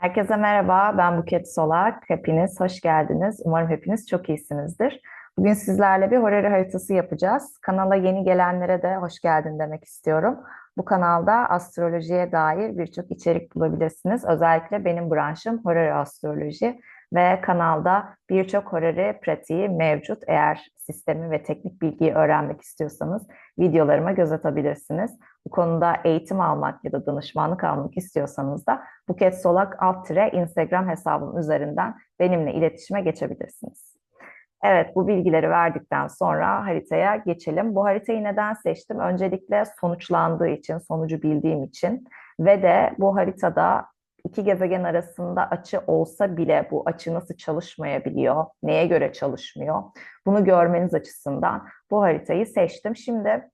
Herkese merhaba, ben Buket Solak. Hepiniz hoş geldiniz. Umarım hepiniz çok iyisinizdir. Bugün sizlerle bir horary haritası yapacağız. Kanala yeni gelenlere de hoş geldin demek istiyorum. Bu kanalda astrolojiye dair birçok içerik bulabilirsiniz. Özellikle benim branşım horary astroloji ve kanalda birçok horary pratiği mevcut. Eğer sistemi ve teknik bilgiyi öğrenmek istiyorsanız videolarıma göz atabilirsiniz. Bu konuda eğitim almak ya da danışmanlık almak istiyorsanız da Buket Solak alt tire Instagram hesabım üzerinden benimle iletişime geçebilirsiniz. Evet, bu bilgileri verdikten sonra haritaya geçelim. Bu haritayı neden seçtim? Öncelikle sonuçlandığı için, sonucu bildiğim için ve de bu haritada iki gezegen arasında açı olsa bile bu açı nasıl çalışmayabiliyor, neye göre çalışmıyor, bunu görmeniz açısından bu haritayı seçtim. Şimdi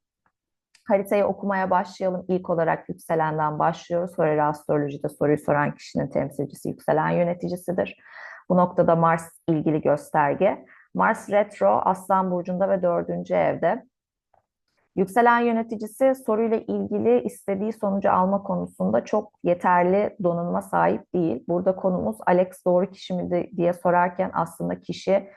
haritayı okumaya başlayalım. İlk olarak yükselenden başlıyoruz. Sonra astrolojide soruyu soran kişinin temsilcisi yükselen yöneticisidir. Bu noktada Mars ilgili gösterge. Mars retro Aslan Burcu'nda ve dördüncü evde. Yükselen yöneticisi soruyla ilgili istediği sonucu alma konusunda çok yeterli donanıma sahip değil. Burada konumuz Alex doğru kişi mi diye sorarken aslında kişi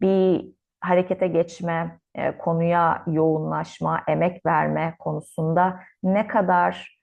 bir harekete geçme, e, konuya yoğunlaşma, emek verme konusunda ne kadar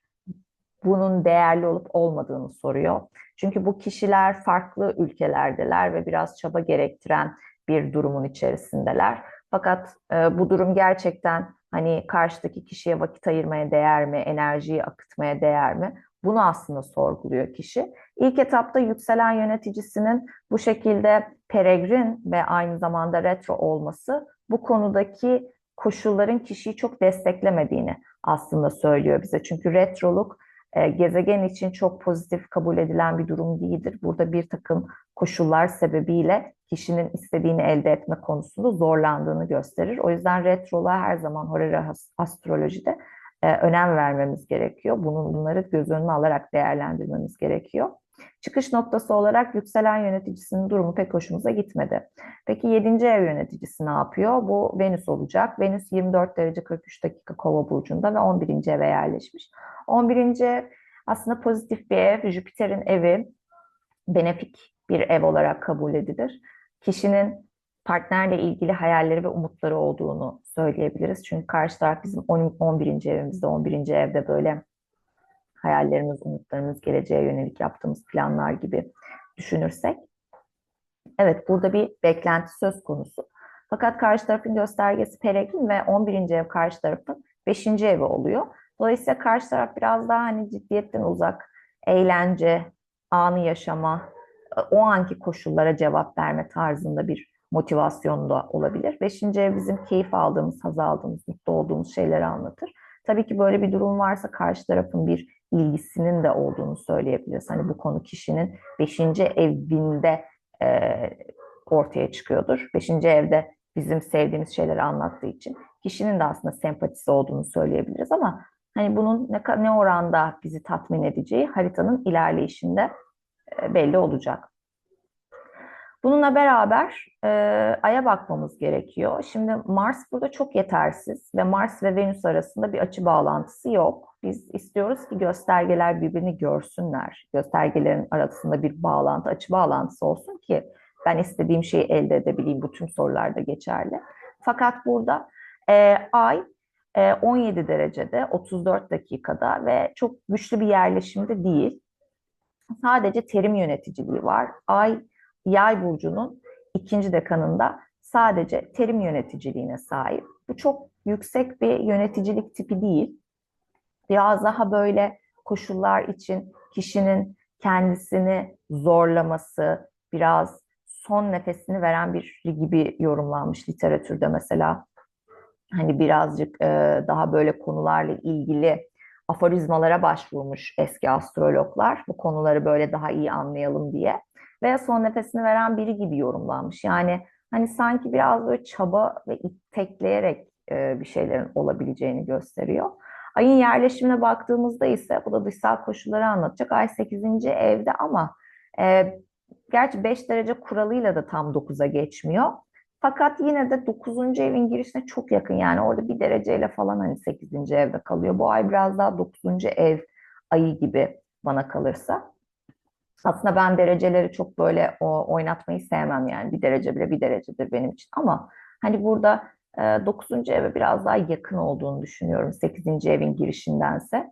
bunun değerli olup olmadığını soruyor. Çünkü bu kişiler farklı ülkelerdeler ve biraz çaba gerektiren bir durumun içerisindeler. Fakat e, bu durum gerçekten hani karşıdaki kişiye vakit ayırmaya değer mi, enerjiyi akıtmaya değer mi? Bunu aslında sorguluyor kişi. İlk etapta yükselen yöneticisinin bu şekilde peregrin ve aynı zamanda retro olması bu konudaki koşulların kişiyi çok desteklemediğini aslında söylüyor bize. Çünkü retroluk e, gezegen için çok pozitif kabul edilen bir durum değildir. Burada bir takım koşullar sebebiyle kişinin istediğini elde etme konusunda zorlandığını gösterir. O yüzden retroluğa her zaman horary astrolojide e, önem vermemiz gerekiyor. Bunun bunları göz önüne alarak değerlendirmemiz gerekiyor. Çıkış noktası olarak yükselen yöneticisinin durumu pek hoşumuza gitmedi. Peki 7. ev yöneticisi ne yapıyor? Bu Venüs olacak. Venüs 24 derece 43 dakika kova burcunda ve 11. eve yerleşmiş. 11. ev aslında pozitif bir ev. Jüpiter'in evi benefik bir ev olarak kabul edilir. Kişinin partnerle ilgili hayalleri ve umutları olduğunu söyleyebiliriz. Çünkü karşı taraf bizim 11. evimizde, 11. evde böyle hayallerimiz, umutlarımız, geleceğe yönelik yaptığımız planlar gibi düşünürsek. Evet, burada bir beklenti söz konusu. Fakat karşı tarafın göstergesi Peregrin ve 11. ev karşı tarafın 5. evi oluyor. Dolayısıyla karşı taraf biraz daha hani ciddiyetten uzak, eğlence, anı yaşama, o anki koşullara cevap verme tarzında bir motivasyon da olabilir. Beşinci ev bizim keyif aldığımız, haz aldığımız, mutlu olduğumuz şeyleri anlatır. Tabii ki böyle bir durum varsa karşı tarafın bir ilgisinin de olduğunu söyleyebiliriz. Hani bu konu kişinin beşinci evinde e, ortaya çıkıyordur. Beşinci evde bizim sevdiğimiz şeyleri anlattığı için kişinin de aslında sempatisi olduğunu söyleyebiliriz ama hani bunun ne, ne oranda bizi tatmin edeceği haritanın ilerleyişinde belli olacak. Bununla beraber e, Ay'a bakmamız gerekiyor. Şimdi Mars burada çok yetersiz ve Mars ve Venüs arasında bir açı bağlantısı yok. Biz istiyoruz ki göstergeler birbirini görsünler. Göstergelerin arasında bir bağlantı, açı bağlantısı olsun ki ben istediğim şeyi elde edebileyim. Bu tüm sorularda geçerli. Fakat burada e, Ay e, 17 derecede, 34 dakikada ve çok güçlü bir yerleşimde değil. Sadece terim yöneticiliği var. Ay Yay burcunun ikinci dekanında sadece terim yöneticiliğine sahip. Bu çok yüksek bir yöneticilik tipi değil. Biraz daha böyle koşullar için kişinin kendisini zorlaması, biraz son nefesini veren bir gibi yorumlanmış literatürde mesela. Hani birazcık daha böyle konularla ilgili aforizmalara başvurmuş eski astrologlar. Bu konuları böyle daha iyi anlayalım diye veya son nefesini veren biri gibi yorumlanmış. Yani hani sanki biraz böyle çaba ve itekleyerek e, bir şeylerin olabileceğini gösteriyor. Ayın yerleşimine baktığımızda ise bu da dışsal koşulları anlatacak. Ay 8. evde ama e, gerçi 5 derece kuralıyla da tam 9'a geçmiyor. Fakat yine de 9. evin girişine çok yakın yani orada bir dereceyle falan hani 8. evde kalıyor. Bu ay biraz daha 9. ev ayı gibi bana kalırsa. Aslında ben dereceleri çok böyle o, oynatmayı sevmem yani bir derece bile bir derecedir benim için ama hani burada e, 9. eve biraz daha yakın olduğunu düşünüyorum 8. evin girişindense.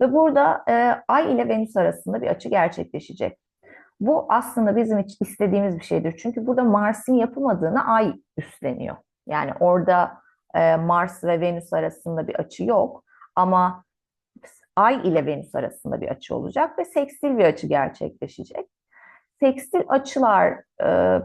Ve burada e, Ay ile Venüs arasında bir açı gerçekleşecek. Bu aslında bizim için istediğimiz bir şeydir. Çünkü burada Mars'ın yapamadığını Ay üstleniyor. Yani orada e, Mars ve Venüs arasında bir açı yok. Ama Ay ile Venüs arasında bir açı olacak ve sekstil bir açı gerçekleşecek. Sekstil açılar e,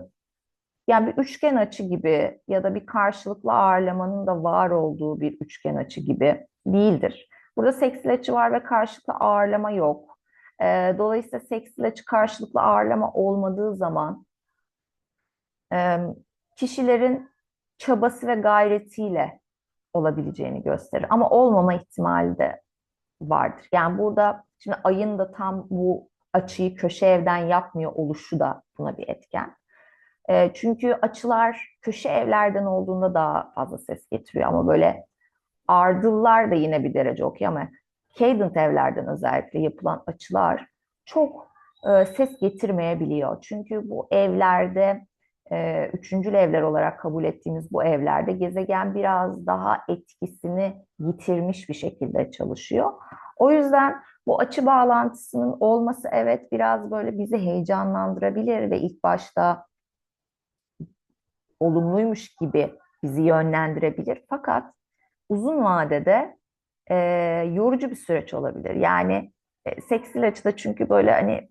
yani bir üçgen açı gibi ya da bir karşılıklı ağırlamanın da var olduğu bir üçgen açı gibi değildir. Burada sekstil açı var ve karşılıklı ağırlama yok. E, dolayısıyla sekstil açı karşılıklı ağırlama olmadığı zaman e, kişilerin çabası ve gayretiyle olabileceğini gösterir. Ama olmama ihtimali de vardır. Yani burada şimdi ayın da tam bu açıyı köşe evden yapmıyor oluşu da buna bir etken. E, çünkü açılar köşe evlerden olduğunda daha fazla ses getiriyor ama böyle ardıllar da yine bir derece okuyor ama cadent evlerden özellikle yapılan açılar çok e, ses getirmeyebiliyor. Çünkü bu evlerde e, üçüncül evler olarak kabul ettiğimiz bu evlerde gezegen biraz daha etkisini yitirmiş bir şekilde çalışıyor. O yüzden bu açı bağlantısının olması evet biraz böyle bizi heyecanlandırabilir ve ilk başta olumluymuş gibi bizi yönlendirebilir. Fakat uzun vadede e, yorucu bir süreç olabilir. Yani e, seksil açıda çünkü böyle hani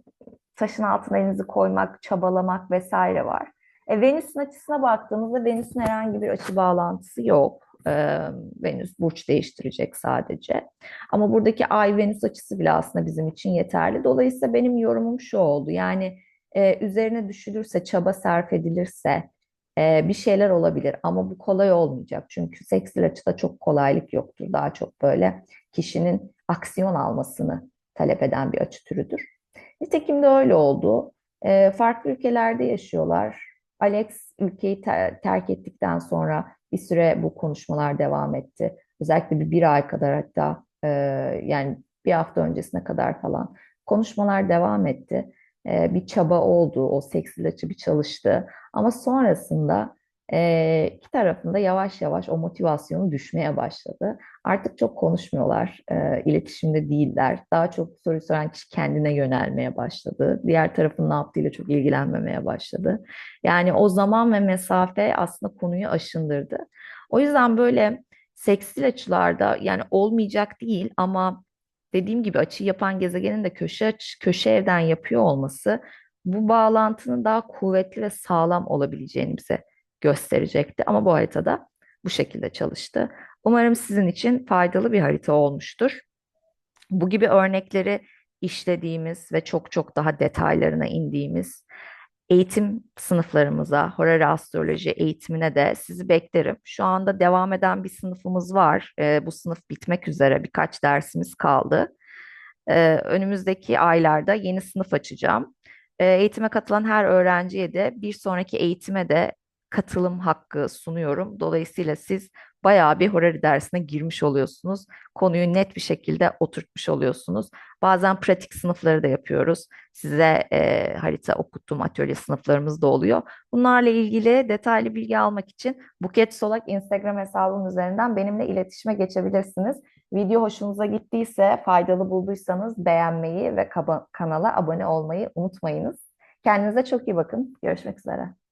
taşın altına elinizi koymak, çabalamak vesaire var. E, Venüs'ün açısına baktığımızda Venüs'ün herhangi bir açı bağlantısı yok. E, Venüs burç değiştirecek sadece. Ama buradaki Ay-Venüs açısı bile aslında bizim için yeterli. Dolayısıyla benim yorumum şu oldu. Yani e, üzerine düşülürse, çaba sarf edilirse bir şeyler olabilir. Ama bu kolay olmayacak. Çünkü seksil açıda çok kolaylık yoktur. Daha çok böyle kişinin aksiyon almasını talep eden bir açı türüdür. Nitekim de öyle oldu. E, farklı ülkelerde yaşıyorlar Alex ülkeyi ter terk ettikten sonra bir süre bu konuşmalar devam etti. Özellikle bir, bir ay kadar hatta e, yani bir hafta öncesine kadar falan konuşmalar devam etti. E, bir çaba oldu, o seks ilacı bir çalıştı. Ama sonrasında e, iki tarafında yavaş yavaş o motivasyonu düşmeye başladı. Artık çok konuşmuyorlar, e, iletişimde değiller. Daha çok soru soran kişi kendine yönelmeye başladı. Diğer tarafın ne yaptığıyla çok ilgilenmemeye başladı. Yani o zaman ve mesafe aslında konuyu aşındırdı. O yüzden böyle sekstil açılarda yani olmayacak değil ama dediğim gibi açı yapan gezegenin de köşe köşe evden yapıyor olması bu bağlantının daha kuvvetli ve sağlam olabileceğini bize gösterecekti. Ama bu haritada bu şekilde çalıştı. Umarım sizin için faydalı bir harita olmuştur. Bu gibi örnekleri işlediğimiz ve çok çok daha detaylarına indiğimiz eğitim sınıflarımıza, horary astroloji eğitimine de sizi beklerim. Şu anda devam eden bir sınıfımız var. Ee, bu sınıf bitmek üzere birkaç dersimiz kaldı. Ee, önümüzdeki aylarda yeni sınıf açacağım. Ee, eğitime katılan her öğrenciye de bir sonraki eğitime de katılım hakkı sunuyorum. Dolayısıyla siz bayağı bir horary dersine girmiş oluyorsunuz. Konuyu net bir şekilde oturtmuş oluyorsunuz. Bazen pratik sınıfları da yapıyoruz. Size e, harita okuttuğum atölye sınıflarımız da oluyor. Bunlarla ilgili detaylı bilgi almak için Buket Solak Instagram hesabım üzerinden benimle iletişime geçebilirsiniz. Video hoşunuza gittiyse, faydalı bulduysanız beğenmeyi ve kanala abone olmayı unutmayınız. Kendinize çok iyi bakın. Görüşmek üzere.